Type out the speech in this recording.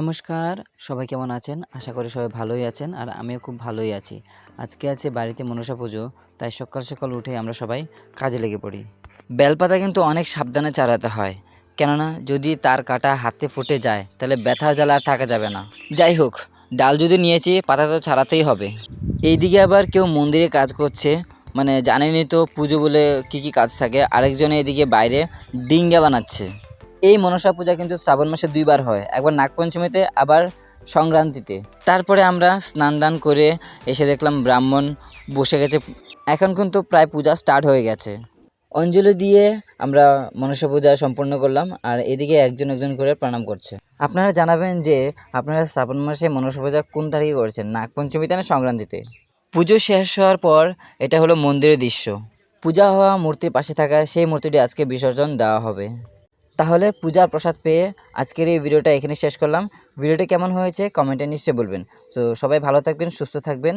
নমস্কার, সবাই কেমন আছেন? আশা করি সবাই ভালোই আছেন আর আমিও খুব ভালোই আছি। আজকে আছে বাড়িতে মনসা পুজো, তাই সকাল সকাল উঠে আমরা সবাই কাজে লেগে পড়ি। বেলপাতা কিন্তু অনেক সাবধানে চালাতে হয়। কেননা, যদি তার কাটা হাতে ফুটে যায়, তাহলে ব্যথার জ্বালা আর থাকা যাবে না। যাই হোক, ডাল যদি নিয়েছি, পাতা তো ছাড়াতেই হবে। এইদিকে আবার কেউ মন্দিরে কাজ করছে মানে জানেনই তো পুজো বলে কী কী কাজ থাকে। আরেকজনে এদিকে বাইরে ডিঙ্গা বানাচ্ছে। এই মনসা পূজা কিন্তু শ্রাবণ মাসে দুইবার হয়। একবার নাগপঞ্চমীতে, আবার সংক্রান্তিতে। তারপরে আমরা স্নান দান করে এসে দেখলাম ব্রাহ্মণ বসে গেছে। এখন কিন্তু প্রায় পূজা স্টার্ট হয়ে গেছে। অঞ্জলি দিয়ে আমরা মনসা পূজা সম্পূর্ণ করলাম আর এদিকে একজন একজন করে প্রণাম করছে। আপনারা জানাবেন যে আপনারা শ্রাবণ মাসে মনসা পূজা কোন তারিখে করছেন, নাগপঞ্চমীতে না সংক্রান্তিতে? পুজো শেষ হওয়ার পর এটা হলো মন্দিরের দৃশ্য। পূজা হওয়া মূর্তির পাশে থাকা সেই মূর্তিটি আজকে বিসর্জন দেওয়া হবে। তাহলে পূজার প্রসাদ পেয়ে আজকের এই ভিডিওটা এখানে শেষ করলাম। ভিডিওটি কেমন হয়েছে কমেন্টে নিশ্চয়ই বলবেন। সো সবাই ভালো থাকবেন, সুস্থ থাকবেন।